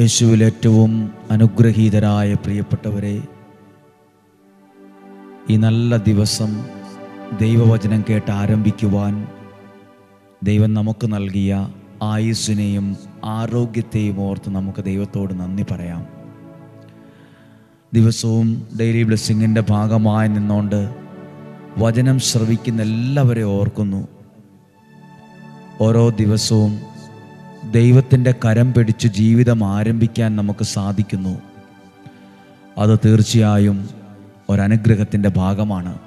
യേശുവിൽ ഏറ്റവും അനുഗ്രഹീതരായ പ്രിയപ്പെട്ടവരെ ഈ നല്ല ദിവസം ദൈവവചനം കേട്ട് ആരംഭിക്കുവാൻ ദൈവം നമുക്ക് നൽകിയ ആയുസ്സിനെയും ആരോഗ്യത്തെയും ഓർത്ത് നമുക്ക് ദൈവത്തോട് നന്ദി പറയാം. ദിവസവും ഡെയിലി ബ്ലെസ്സിങ്ങിന്റെ ഭാഗമായി നിന്നുകൊണ്ട് വചനം ശ്രവിക്കുന്ന എല്ലാവരെയും ഓർക്കുന്നു. ഓരോ ദിവസവും ദൈവത്തിന്റെ കരം പിടിച്ച് ജീവിതം ആരംഭിക്കാൻ നമുക്ക് സാധിക്കുന്നു. അത് തീർച്ചയായും ഒരനുഗ്രഹത്തിന്റെ ഭാഗമാണ്.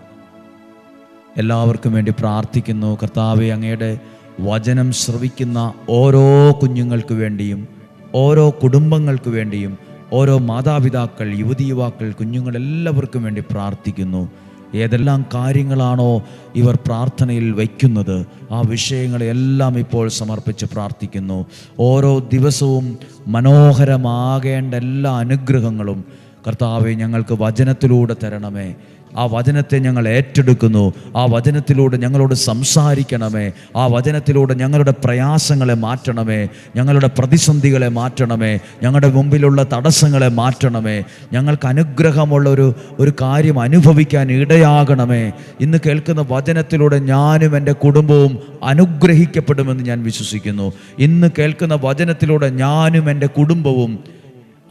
എല്ലാവർക്കും വേണ്ടി പ്രാർത്ഥിക്കുന്നു. കർത്താവെ അങ്ങയുടെ വചനം ശ്രവിക്കുന്ന ഓരോ കുഞ്ഞുങ്ങൾക്ക് വേണ്ടിയും ഓരോ കുടുംബങ്ങൾക്ക് വേണ്ടിയും ഓരോ മാതാപിതാക്കൾ യുവതി യുവാക്കൾ കുഞ്ഞുങ്ങൾ എല്ലാവർക്കും വേണ്ടി പ്രാർത്ഥിക്കുന്നു. ഏതെല്ലാം കാര്യങ്ങളാണോ ഇവർ പ്രാർത്ഥനയിൽ വയ്ക്കുന്നത് ആ വിഷയങ്ങളെല്ലാം ഇപ്പോൾ സമർപ്പിച്ച് പ്രാർത്ഥിക്കുന്നു. ഓരോ ദിവസവും മനോഹരമാകേണ്ട എല്ലാ അനുഗ്രഹങ്ങളും കർത്താവെ ഞങ്ങൾക്ക് വചനത്തിലൂടെ തരണമേ. ആ വചനത്തെ ഞങ്ങൾ ഏറ്റെടുക്കുന്നു. ആ വചനത്തിലൂടെ ഞങ്ങളോട് സംസാരിക്കണമേ. ആ വചനത്തിലൂടെ ഞങ്ങളുടെ പ്രയാസങ്ങളെ മാറ്റണമേ. ഞങ്ങളുടെ പ്രതിസന്ധികളെ മാറ്റണമേ. ഞങ്ങളുടെ മുമ്പിലുള്ള തടസ്സങ്ങളെ മാറ്റണമേ. ഞങ്ങൾക്ക് അനുഗ്രഹമുള്ള ഒരു ഒരു കാര്യം അനുഭവിക്കാൻ ഇടയാകണമേ. ഇന്ന് കേൾക്കുന്ന വചനത്തിലൂടെ ഞാനും എന്റെ കുടുംബവും അനുഗ്രഹിക്കപ്പെടുമെന്ന് ഞാൻ വിശ്വസിക്കുന്നു. ഇന്ന് കേൾക്കുന്ന വചനത്തിലൂടെ ഞാനും എന്റെ കുടുംബവും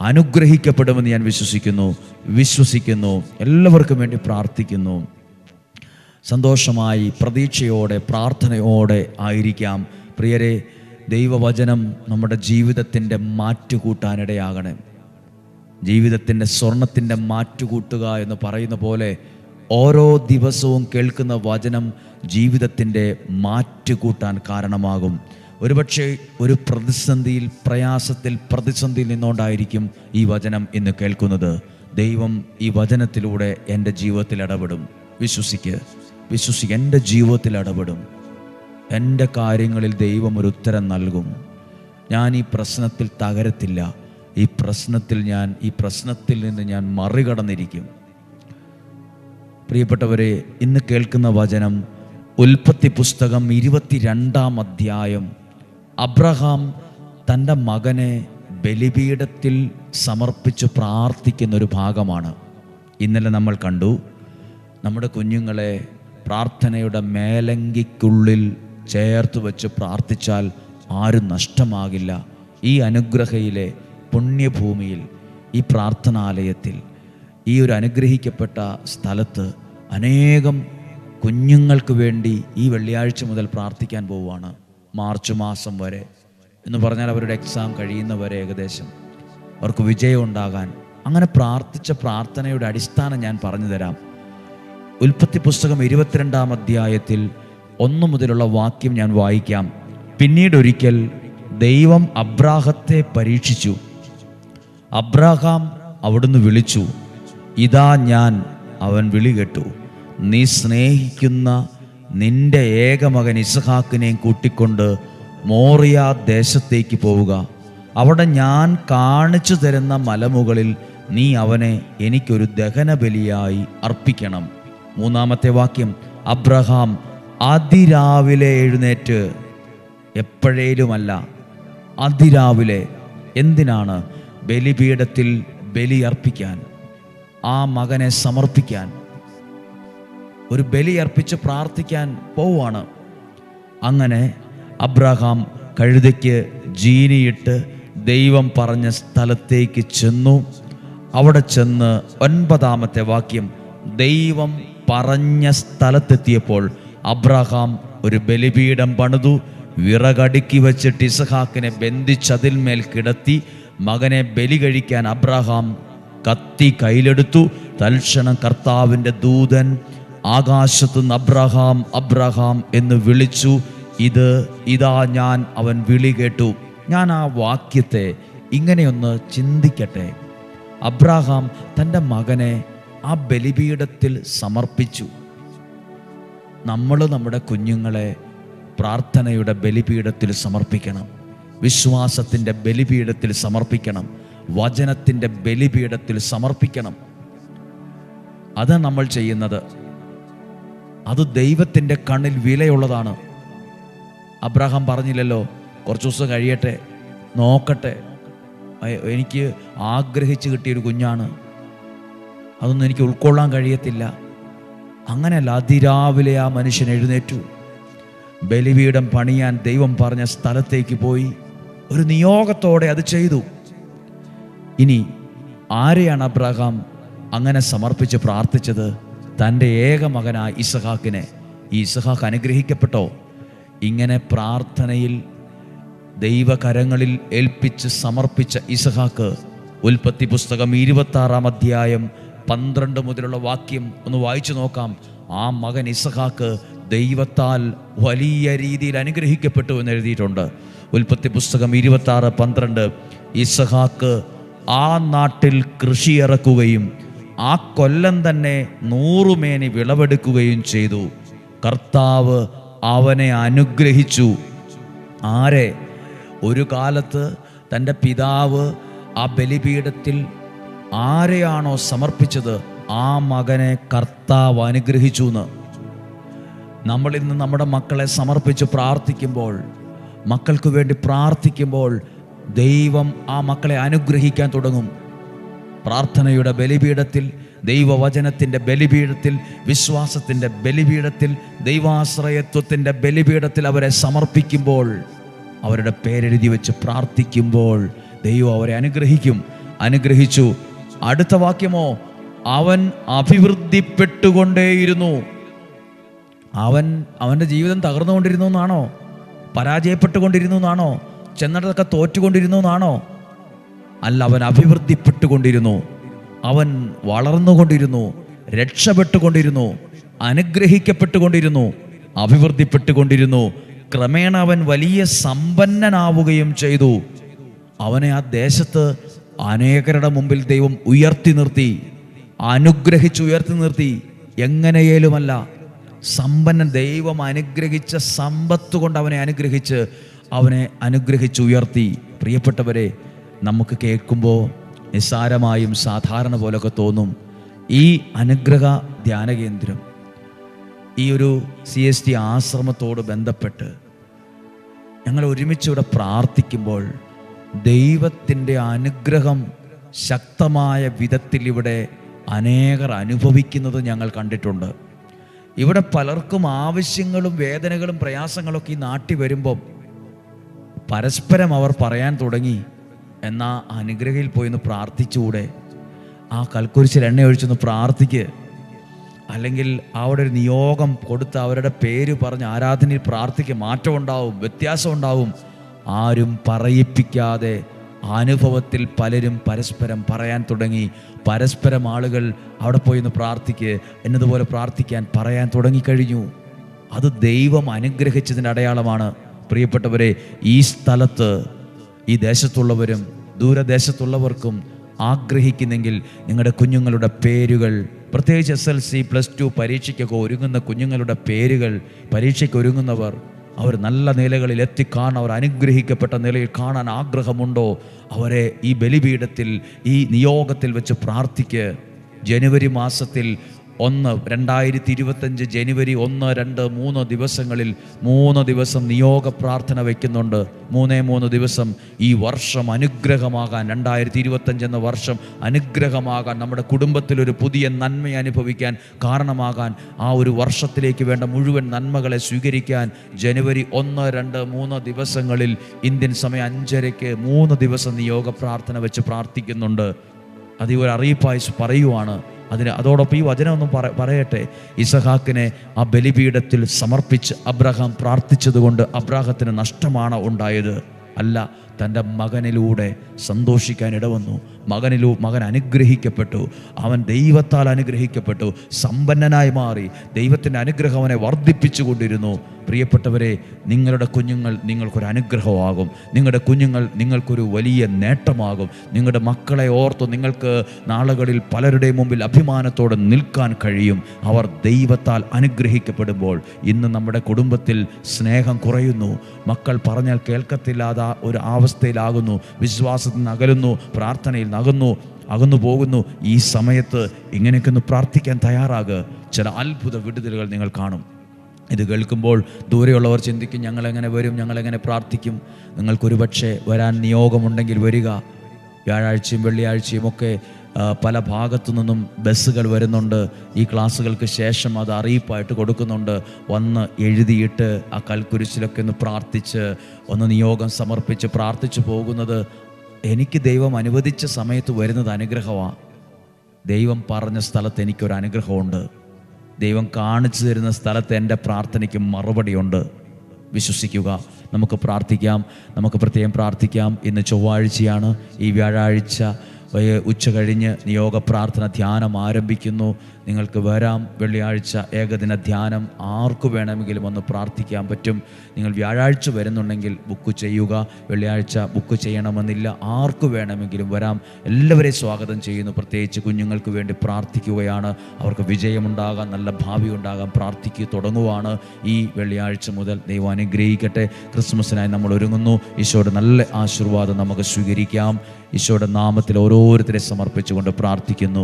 അനുഗ്രഹിക്കപ്പെടുമെന്ന് ഞാൻ വിശ്വസിക്കുന്നു വിശ്വസിക്കുന്നു എല്ലാവർക്കും വേണ്ടി പ്രാർത്ഥിക്കുന്നു. സന്തോഷമായി പ്രതീക്ഷയോടെ പ്രാർത്ഥനയോടെ ആയിരിക്കാം. പ്രിയരെ ദൈവവചനം നമ്മുടെ ജീവിതത്തിന്റെ മാറ്റുകൂട്ടാനിടയാകണേ. ജീവിതത്തിന്റെ സ്വർണത്തിന്റെ മാറ്റുകൂട്ടുക എന്ന് പറയുന്ന പോലെ ഓരോ ദിവസവും കേൾക്കുന്ന വചനം ജീവിതത്തിന്റെ മാറ്റുകൂട്ടാൻ കാരണമാകും. ഒരുപക്ഷെ ഒരു പ്രതിസന്ധിയിൽ പ്രയാസത്തിൽ പ്രതിസന്ധിയിൽ നിന്നുകൊണ്ടായിരിക്കും ഈ വചനം എന്ന് കേൾക്കുന്നത്. ദൈവം ഈ വചനത്തിലൂടെ എന്റെ ജീവിതത്തിൽ ഇടപെടും. വിശ്വസിക്ക്. വിശ്വസിക്ക്. എന്റെ ജീവിതത്തിൽ ഇടപെടും. എന്റെ കാര്യങ്ങളിൽ ദൈവം ഒരു ഉത്തരം നൽകും. ഞാൻ ഈ പ്രശ്നത്തിൽ തകരത്തില്ല. ഈ പ്രശ്നത്തിൽ ഞാൻ ഈ പ്രശ്നത്തിൽ നിന്ന് ഞാൻ മറികടന്നിരിക്കും. പ്രിയപ്പെട്ടവരെ ഇന്ന് കേൾക്കുന്ന വചനം ഉൽപ്പത്തി പുസ്തകം ഇരുപത്തിരണ്ടാം അധ്യായം അബ്രഹാം തന്റെ മകനെ ബലിപീഠത്തിൽ സമർപ്പിച്ച് പ്രാർത്ഥിക്കുന്ന ഒരു ഭാഗമാണ്. ഇന്നലെ നമ്മൾ കണ്ടു നമ്മുടെ കുഞ്ഞുങ്ങളെ പ്രാർത്ഥനയുടെ മേലങ്കിക്കുള്ളിൽ ചേർത്ത് വെച്ച് പ്രാർത്ഥിച്ചാൽ ആരും നഷ്ടമാകില്ല. ഈ അനുഗ്രഹയിലെ പുണ്യഭൂമിയിൽ ഈ പ്രാർത്ഥനാലയത്തിൽ ഈ ഒരു അനുഗ്രഹിക്കപ്പെട്ട സ്ഥലത്ത് അനേകം കുഞ്ഞുങ്ങൾക്ക് വേണ്ടി ഈ വെള്ളിയാഴ്ച മുതൽ പ്രാർത്ഥിക്കാൻ പോവുകയാണ്. മാർച്ച് മാസം വരെ. എന്ന് പറഞ്ഞാൽ അവരുടെ എക്സാം കഴിയുന്നവരെ ഏകദേശം. അവർക്ക് വിജയം ഉണ്ടാകാൻ. അങ്ങനെ പ്രാർത്ഥിച്ച പ്രാർത്ഥനയുടെ അടിസ്ഥാനം ഞാൻ പറഞ്ഞു തരാം. ഉൽപ്പത്തി പുസ്തകം ഇരുപത്തിരണ്ടാം അധ്യായത്തിൽ ഒന്നു മുതലുള്ള വാക്യം ഞാൻ വായിക്കാം. പിന്നീടൊരിക്കൽ ദൈവം അബ്രാഹത്തെ പരീക്ഷിച്ചു. അബ്രാഹാം അവിടുന്ന് വിളിച്ചു ഇതാ ഞാൻ അവൻ വിളി കേട്ടു. നീ സ്നേഹിക്കുന്ന നിന്റെ ഏകമകൻ ഇസഹാക്കിനെയും കൂട്ടിക്കൊണ്ട് മോറിയ ദേശത്തേക്ക് പോവുക. അവിടെ ഞാൻ കാണിച്ചു തരുന്ന മലമുകളിൽ നീ അവനെ എനിക്കൊരു ദഹനബലിയായി അർപ്പിക്കണം. മൂന്നാമത്തെ വാക്യം അബ്രഹാം അതിരാവിലെ എഴുന്നേറ്റ്. എപ്പോഴേലുമല്ല അതിരാവിലെ എന്തിനാണ് ബലിപീഠത്തിൽ ബലിയർപ്പിക്കാൻ ആ മകനെ സമർപ്പിക്കാൻ? ഒരു ബലി അർപ്പിച്ച് പ്രാർത്ഥിക്കാൻ പോവുകയാണ്. അങ്ങനെ അബ്രഹാം കഴുതയ്ക്ക് ജീനിയിട്ട് ദൈവം പറഞ്ഞ സ്ഥലത്തേക്ക് ചെന്നു. അവിടെ ചെന്ന് ഒൻപതാമത്തെ വാക്യം ദൈവം പറഞ്ഞ സ്ഥലത്തെത്തിയപ്പോൾ അബ്രഹാം ഒരു ബലിപീഠം പണിതു. വിറകടുക്കി വെച്ചിട്ട് ഇസഹാക്കിനെ ബന്ധിച്ചതിന്മേൽ കിടത്തി മകനെ ബലി കഴിക്കാൻ അബ്രഹാം കത്തി കയ്യിലെടുത്തു. തൽക്ഷണം കർത്താവിന്റെ ദൂതൻ ആകാശത്തുനിന്ന് അബ്രഹാം അബ്രഹാം എന്ന് വിളിച്ചു. ഇത് ഇതാ ഞാൻ അവൻ വിളി കേട്ടു. ഞാൻ ആ വാക്യത്തെ ഇങ്ങനെയൊന്ന് ചിന്തിക്കട്ടെ. അബ്രഹാം തന്റെ മകനെ ആ ബലിപീഠത്തിൽ സമർപ്പിച്ചു. നമ്മൾ നമ്മുടെ കുഞ്ഞുങ്ങളെ പ്രാർത്ഥനയുടെ ബലിപീഠത്തിൽ സമർപ്പിക്കണം. വിശ്വാസത്തിന്റെ ബലിപീഠത്തിൽ സമർപ്പിക്കണം. വചനത്തിന്റെ ബലിപീഠത്തിൽ സമർപ്പിക്കണം. അത് നമ്മൾ ചെയ്യുന്നത്. അത് ദൈവത്തിന്റെ കണ്ണിൽ വിലയുള്ളതാണ്. അബ്രഹാം പറഞ്ഞില്ലല്ലോ കുറച്ച് ദിവസം കഴിയട്ടെ നോക്കട്ടെ. എനിക്ക് ആഗ്രഹിച്ച് കിട്ടിയൊരു കുഞ്ഞാണ്. അതൊന്നും എനിക്ക് ഉൾക്കൊള്ളാൻ കഴിയത്തില്ല. അങ്ങനെയല്ല അതിരാവിലെ ആ മനുഷ്യൻ എഴുന്നേറ്റു. ബലിപീഠം പണിയാൻ ദൈവം പറഞ്ഞ സ്ഥലത്തേക്ക് പോയി. ഒരു നിയോഗത്തോടെ അത് ചെയ്തു. ഇനി ആരെയാണ് അബ്രഹാം അങ്ങനെ സമർപ്പിച്ച് പ്രാർത്ഥിച്ചത്? തന്റെ ഏക മകനായ ഇസഹാക്കിനെ ഈ ഇസഹാക്ക് അനുഗ്രഹിക്കപ്പെട്ടോ? ഇങ്ങനെ പ്രാർത്ഥനയിൽ ദൈവകരങ്ങളിൽ ഏൽപ്പിച്ച് സമർപ്പിച്ച ഇസഹാക്ക് ഉൽപ്പത്തി പുസ്തകം ഇരുപത്തി ആറാം അധ്യായം പന്ത്രണ്ട് മുതലുള്ള വാക്യം ഒന്ന് വായിച്ചു നോക്കാം. ആ മകൻ ഇസഹാക്ക് ദൈവത്താൽ വലിയ രീതിയിൽ അനുഗ്രഹിക്കപ്പെട്ടു എന്ന് എഴുതിയിട്ടുണ്ട്. ഉൽപ്പത്തി പുസ്തകം ഇരുപത്തി ആറ് പന്ത്രണ്ട് ഇസഹാക്ക് ആ നാട്ടിൽ കൃഷി ഇറക്കുകയും ആ കൊല്ലം തന്നെ നൂറുമേനി വിളവെടുക്കുകയും ചെയ്തു. കർത്താവ് അവനെ അനുഗ്രഹിച്ചു. ആരെ? ഒരു കാലത്ത് തന്റെ പിതാവ് ആ ബലിപീഠത്തിൽ ആരെയാണോ സമർപ്പിച്ചത്? ആ മകനെ കർത്താവ് അനുഗ്രഹിച്ചു എന്ന് നമ്മൾ ഇന്ന് നമ്മുടെ മക്കളെ സമർപ്പിച്ച് പ്രാർത്ഥിക്കുമ്പോൾ മക്കൾക്ക് വേണ്ടി പ്രാർത്ഥിക്കുമ്പോൾ ദൈവം ആ മക്കളെ അനുഗ്രഹിക്കാൻ തുടങ്ങും. പ്രാർത്ഥനയുടെ ബലിപീഠത്തിൽ ദൈവവചനത്തിന്റെ ബലിപീഠത്തിൽ വിശ്വാസത്തിന്റെ ബലിപീഠത്തിൽ ദൈവാശ്രയത്വത്തിന്റെ ബലിപീഠത്തിൽ അവരെ സമർപ്പിക്കുമ്പോൾ അവരുടെ പേരെഴുതി വെച്ച് പ്രാർത്ഥിക്കുമ്പോൾ ദൈവം അവരെ അനുഗ്രഹിക്കും. അനുഗ്രഹിച്ചു. അടുത്ത വാക്യമോ? അവൻ അഭിവൃദ്ധിപ്പെട്ടുകൊണ്ടേയിരുന്നു. അവൻ അവന്റെ ജീവിതം തകർന്നുകൊണ്ടിരുന്നു എന്നാണോ? പരാജയപ്പെട്ടുകൊണ്ടിരുന്നു എന്നാണോ? ചെന്നിടത്തൊക്കെ തോറ്റുകൊണ്ടിരുന്നു എന്നാണോ? അല്ല അവൻ അഭിവൃദ്ധിപ്പെട്ടുകൊണ്ടിരുന്നു. അവൻ വളർന്നുകൊണ്ടിരുന്നു രക്ഷപ്പെട്ടുകൊണ്ടിരുന്നു അനുഗ്രഹിക്കപ്പെട്ടുകൊണ്ടിരുന്നു അഭിവൃദ്ധിപ്പെട്ടുകൊണ്ടിരുന്നു. ക്രമേണ അവൻ വലിയ സമ്പന്നനാവുകയും ചെയ്തു. അവനെ ആ ദേശത്ത് അനേകരുടെ മുമ്പിൽ ദൈവം ഉയർത്തി നിർത്തി അനുഗ്രഹിച്ച് ഉയർത്തി നിർത്തി. എങ്ങനെയേലുമല്ല സമ്പന്നൻ ദൈവം അനുഗ്രഹിച്ച സമ്പത്ത് കൊണ്ട് അവനെ അനുഗ്രഹിച്ച് അവനെ അനുഗ്രഹിച്ച് ഉയർത്തി. പ്രിയപ്പെട്ടവരെ നമുക്ക് കേൾക്കുമ്പോൾ നിസ്സാരമായും സാധാരണ പോലൊക്കെ തോന്നും ഈ അനുഗ്രഹ ധ്യാന കേന്ദ്രം. ഈ ഒരു സി എസ് ടി ആശ്രമത്തോട് ബന്ധപ്പെട്ട് ഞങ്ങൾ ഒരുമിച്ച് ഇവിടെ പ്രാർത്ഥിക്കുമ്പോൾ ദൈവത്തിന്റെ അനുഗ്രഹം ശക്തമായ വിധത്തിൽ ഇവിടെ അനേകർ അനുഭവിക്കുന്നത് ഞങ്ങൾ കണ്ടിട്ടുണ്ട്. ഇവിടെ പലർക്കും ആവശ്യങ്ങളും വേദനകളും പ്രയാസങ്ങളൊക്കെ ഈ നാട്ടി വരുമ്പം പരസ്പരം അവർ പറയാൻ തുടങ്ങി. എന്നാ അനുഗ്രഹയിൽ പോയി ഒന്ന് പ്രാർത്ഥിച്ചുകൂടെ? ആ കൽക്കുരിശിൽ എണ്ണ ഒഴിച്ചൊന്ന് പ്രാർത്ഥിക്ക്. അല്ലെങ്കിൽ അവിടെ ഒരു നിയോഗം കൊടുത്ത് അവരുടെ പേര് പറഞ്ഞ് ആരാധനയിൽ പ്രാർത്ഥിക്ക്. മാറ്റം ഉണ്ടാവും വ്യത്യാസം ഉണ്ടാവും ആരും പറയിപ്പിക്കാതെ അനുഭവത്തിൽ പലരും പരസ്പരം പറയാൻ തുടങ്ങി. പരസ്പരം ആളുകൾ അവിടെ പോയി ഒന്ന് പ്രാർത്ഥിക്ക്. എന്നതുപോലെ പ്രാർത്ഥിക്കാൻ പറയാൻ തുടങ്ങിക്കഴിഞ്ഞു. അത് ദൈവം അനുഗ്രഹിച്ചതിന്റെ അടയാളമാണ്. പ്രിയപ്പെട്ടവരെ ഈ സ്ഥലത്ത് ഈ ദേശത്തുള്ളവരും ദൂരദേശത്തുള്ളവർക്കും ആഗ്രഹിക്കുന്നെങ്കിൽ നിങ്ങളുടെ കുഞ്ഞുങ്ങളുടെ പേരുകൾ പ്രത്യേകിച്ച് S L C plus two പരീക്ഷയ്ക്കൊക്കെ ഒരുങ്ങുന്ന കുഞ്ഞുങ്ങളുടെ പേരുകൾ പരീക്ഷയ്ക്ക് ഒരുങ്ങുന്നവർ അവർ നല്ല നിലകളിൽ എത്തിക്കാണാൻ അവർ അനുഗ്രഹിക്കപ്പെട്ട നിലയിൽ കാണാൻ ആഗ്രഹമുണ്ടോ? അവരെ ഈ ബലിപീഠത്തിൽ ഈ നിയോഗത്തിൽ വെച്ച് പ്രാർത്ഥിക്ക്. ജനുവരി മാസത്തിൽ ഒന്ന് രണ്ടായിരത്തി ഇരുപത്തഞ്ച് ജനുവരി ഒന്ന് രണ്ട് മൂന്ന് ദിവസങ്ങളിൽ മൂന്ന് ദിവസം നിയോഗ പ്രാർത്ഥന വയ്ക്കുന്നുണ്ട് മൂന്നേ മൂന്ന് ദിവസം ഈ വർഷം അനുഗ്രഹമാകാൻ രണ്ടായിരത്തി ഇരുപത്തഞ്ച് എന്ന വർഷം അനുഗ്രഹമാകാൻ നമ്മുടെ കുടുംബത്തിൽ ഒരു പുതിയ നന്മ അനുഭവിക്കാൻ കാരണമാകാൻ ആ ഒരു വർഷത്തിലേക്ക് വേണ്ട മുഴുവൻ നന്മകളെ സ്വീകരിക്കാൻ ജനുവരി ഒന്ന് രണ്ട് മൂന്ന് ദിവസങ്ങളിൽ ഇന്ത്യൻ സമയം അഞ്ചരയ്ക്ക് മൂന്ന് ദിവസം നിയോഗ പ്രാർത്ഥന വെച്ച് പ്രാർത്ഥിക്കുന്നുണ്ട്. അത് ഒരു അറിയിപ്പായി പറയുവാണ്. അതിന് അതോടൊപ്പം ഈ വചനമൊന്നും പറ പറയട്ടെ. ഇസഹാക്കിനെ ആ ബലിപീഠത്തിൽ സമർപ്പിച്ച് അബ്രഹാം പ്രാർത്ഥിച്ചതുകൊണ്ട് അബ്രാഹത്തിന് നഷ്ടമാണ് ഉണ്ടായത്. അല്ല തന്റെ മകനിലൂടെ സന്തോഷിക്കാൻ ഇടവന്നു. മകനിലൂ മകൻ അനുഗ്രഹിക്കപ്പെട്ടു. അവൻ ദൈവത്താൽ അനുഗ്രഹിക്കപ്പെട്ടു. സമ്പന്നനായി മാറി. ദൈവത്തിന്റെ അനുഗ്രഹം അവനെ വർദ്ധിപ്പിച്ചു കൊണ്ടിരുന്നു പ്രിയപ്പെട്ടവരെ നിങ്ങളുടെ കുഞ്ഞുങ്ങൾ നിങ്ങൾക്കൊരു അനുഗ്രഹമാകും. നിങ്ങളുടെ കുഞ്ഞുങ്ങൾ നിങ്ങൾക്കൊരു വലിയ നേട്ടമാകും. നിങ്ങളുടെ മക്കളെ ഓർത്ത് നിങ്ങൾക്ക് നാളുകളിൽ പലരുടെ മുമ്പിൽ അഭിമാനത്തോടെ നിൽക്കാൻ കഴിയും. അവർ ദൈവത്താൽ അനുഗ്രഹിക്കപ്പെടുമ്പോൾ ഇന്ന് നമ്മുടെ കുടുംബത്തിൽ സ്നേഹം കുറയുന്നു. മക്കൾ പറഞ്ഞാൽ കേൾക്കത്തില്ലാത്ത ഒരു അവസ്ഥയിലാകുന്നു. വിശ്വാസത്തിൽ നിന്ന് അകലുന്നു പ്രാർത്ഥനയിൽ നകുന്നു അകന്നു പോകുന്നു. ഈ സമയത്ത് ഇങ്ങനെയൊക്കെ ഒന്ന് പ്രാർത്ഥിക്കാൻ തയ്യാറാകുക. ചില അത്ഭുത വിടുതലുകൾ നിങ്ങൾ കാണും. ഇത് കേൾക്കുമ്പോൾ ദൂരെയുള്ളവർ ചിന്തിക്കും ഞങ്ങളെങ്ങനെ വരും ഞങ്ങളെങ്ങനെ പ്രാർത്ഥിക്കും. നിങ്ങൾക്കൊരു പക്ഷേ വരാൻ നിയോഗമുണ്ടെങ്കിൽ വരിക. വ്യാഴാഴ്ചയും വെള്ളിയാഴ്ചയും ഒക്കെ പല ഭാഗത്തു നിന്നും ബസ്സുകൾ വരുന്നുണ്ട്. ഈ ക്ലാസ്സുകൾക്ക് ശേഷം അത് അറിയിപ്പായിട്ട് കൊടുക്കുന്നുണ്ട്. വന്ന് എഴുതിയിട്ട് ആ കൽക്കുരിശിലൊക്കെ ഒന്ന് പ്രാർത്ഥിച്ച് ഒന്ന് നിയോഗം സമർപ്പിച്ച് പ്രാർത്ഥിച്ചു പോകുന്നത് എനിക്ക് ദൈവം അനുവദിച്ച സമയത്ത് വരുന്നത് അനുഗ്രഹമാണ് ദൈവം പറഞ്ഞ സ്ഥലത്ത് എനിക്കൊരു അനുഗ്രഹമുണ്ട്. ദൈവം കാണിച്ചു തരുന്ന സ്ഥലത്ത് എന്റെ പ്രാർത്ഥനയ്ക്ക് മറുപടിയുണ്ട്. വിശ്വസിക്കുക. നമുക്ക് പ്രാർത്ഥിക്കാം. നമുക്ക് പ്രത്യേകം പ്രാർത്ഥിക്കാം. ഇന്ന് ചൊവ്വാഴ്ചയാണ്. ഈ വ്യാഴാഴ്ച ഉച്ച കഴിഞ്ഞ് നിയോഗ പ്രാർത്ഥന ധ്യാനം ആരംഭിക്കുന്നു. നിങ്ങൾക്ക് വരാം. വെള്ളിയാഴ്ച ഏകദിന ധ്യാനം ആർക്കു വേണമെങ്കിലും ഒന്ന് പ്രാർത്ഥിക്കാൻ പറ്റും. നിങ്ങൾ വ്യാഴാഴ്ച വരുന്നുണ്ടെങ്കിൽ ബുക്ക് ചെയ്യുക. വെള്ളിയാഴ്ച ബുക്ക് ചെയ്യണമെന്നില്ല. ആർക്കു വേണമെങ്കിലും വരാം. എല്ലാവരെയും സ്വാഗതം ചെയ്യുന്നു. പ്രത്യേകിച്ച് കുഞ്ഞുങ്ങൾക്ക് വേണ്ടി പ്രാർത്ഥിക്കുകയാണ്. അവർക്ക് വിജയമുണ്ടാകാൻ നല്ല ഭാവി ഉണ്ടാകാൻ പ്രാർത്ഥിക്കുക തുടങ്ങുവാണ് ഈ വെള്ളിയാഴ്ച മുതൽ. ദൈവം അനുഗ്രഹിക്കട്ടെ. ക്രിസ്മസിനായി നമ്മൾ ഒരുങ്ങുന്നു. ഈശോയുടെ നല്ല ആശീർവാദം നമുക്ക് സ്വീകരിക്കാം. ഈശോയുടെ നാമത്തിൽ ഓരോരുത്തരെ സമർപ്പിച്ചുകൊണ്ട് പ്രാർത്ഥിക്കുന്നു.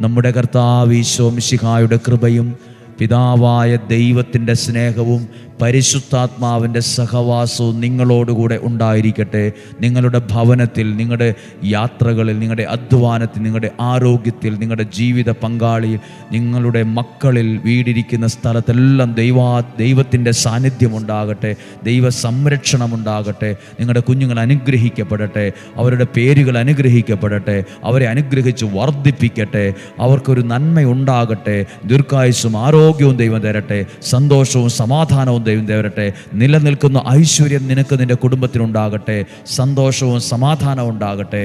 നമ്മുടെ കർത്താവ് ഈശോ മിശിഹായുടെ കൃപയും പിതാവായ ദൈവത്തിന്റെ സ്നേഹവും പരിശുദ്ധാത്മാവിന്റെ സഹവാസവും നിങ്ങളോടുകൂടെ ഉണ്ടായിരിക്കട്ടെ. നിങ്ങളുടെ ഭവനത്തിൽ നിങ്ങളുടെ യാത്രകളിൽ നിങ്ങളുടെ അധ്വാനത്തിൽ നിങ്ങളുടെ ആരോഗ്യത്തിൽ നിങ്ങളുടെ ജീവിത പങ്കാളിയിൽ നിങ്ങളുടെ മക്കളിൽ വീടിരിക്കുന്ന സ്ഥലത്തെല്ലാം ദൈവാ ദൈവത്തിന്റെ സാന്നിധ്യമുണ്ടാകട്ടെ. ദൈവ സംരക്ഷണം ഉണ്ടാകട്ടെ നിങ്ങളുടെ കുഞ്ഞുങ്ങൾ അനുഗ്രഹിക്കപ്പെടട്ടെ. അവരുടെ പേരുകൾ അനുഗ്രഹിക്കപ്പെടട്ടെ. അവരെ അനുഗ്രഹിച്ച് വർദ്ധിപ്പിക്കട്ടെ. അവർക്കൊരു നന്മയുണ്ടാകട്ടെ. ദീർഘായുസ്സും ആരോഗ്യവും ദൈവം തരട്ടെ. സന്തോഷവും സമാധാനവും ദൈവം ദേവരട്ടെ നിലനിൽക്കുന്ന ഐശ്വര്യം നിനക്ക് നിന്റെ കുടുംബത്തിനുണ്ടാകട്ടെ. സന്തോഷവും സമാധാനവും ഉണ്ടാകട്ടെ.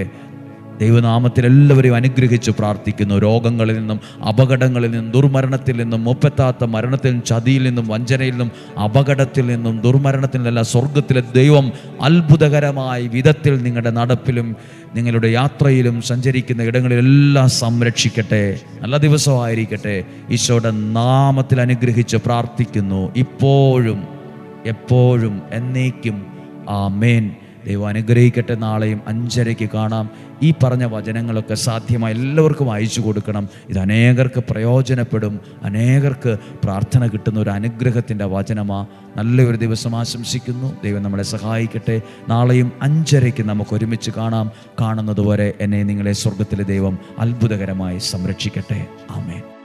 ദൈവനാമത്തിൽ എല്ലാവരെയും അനുഗ്രഹിച്ച് പ്രാർത്ഥിക്കുന്നു. രോഗങ്ങളിൽ നിന്നും അപകടങ്ങളിൽ നിന്നും ദുർമരണത്തിൽ നിന്നും മുപ്പത്താത്ത മരണത്തിൽ നിന്നും ചതിയിൽ നിന്നും വഞ്ചനയിൽ നിന്നും അപകടത്തിൽ നിന്നും ദുർമരണത്തിൽ നിന്നല്ല സ്വർഗത്തിലെ ദൈവം അത്ഭുതകരമായ വിധത്തിൽ നിങ്ങളുടെ നടപ്പിലും നിങ്ങളുടെ യാത്രയിലും സഞ്ചരിക്കുന്ന ഇടങ്ങളിലെല്ലാം സംരക്ഷിക്കട്ടെ. നല്ല ദിവസമായിരിക്കട്ടെ. ഈശോയുടെ നാമത്തിൽ അനുഗ്രഹിച്ച് പ്രാർത്ഥിക്കുന്നു. ഇപ്പോഴും എപ്പോഴും എന്നേക്കും. ആമേൻ. ദൈവം അനുഗ്രഹിക്കട്ടെ. നാളെയും അഞ്ചരയ്ക്ക് കാണാം. ഈ പറഞ്ഞ വചനങ്ങളൊക്കെ സാധ്യമായി എല്ലാവർക്കും അയച്ചു കൊടുക്കണം. ഇത് അനേകർക്ക് പ്രയോജനപ്പെടും. അനേകർക്ക് പ്രാർത്ഥന കിട്ടുന്ന ഒരു അനുഗ്രഹത്തിന്റെ വചനമാ. നല്ലൊരു ദിവസം ആശംസിക്കുന്നു. ദൈവം നമ്മളെ സഹായിക്കട്ടെ. നാളെയും അഞ്ചരയ്ക്ക് നമുക്ക് ഒരുമിച്ച് കാണാം. കാണുന്നതുവരെ എന്നെ നിങ്ങളെ സ്വർഗത്തിലെ ദൈവം അത്ഭുതകരമായി സംരക്ഷിക്കട്ടെ. ആമേൻ.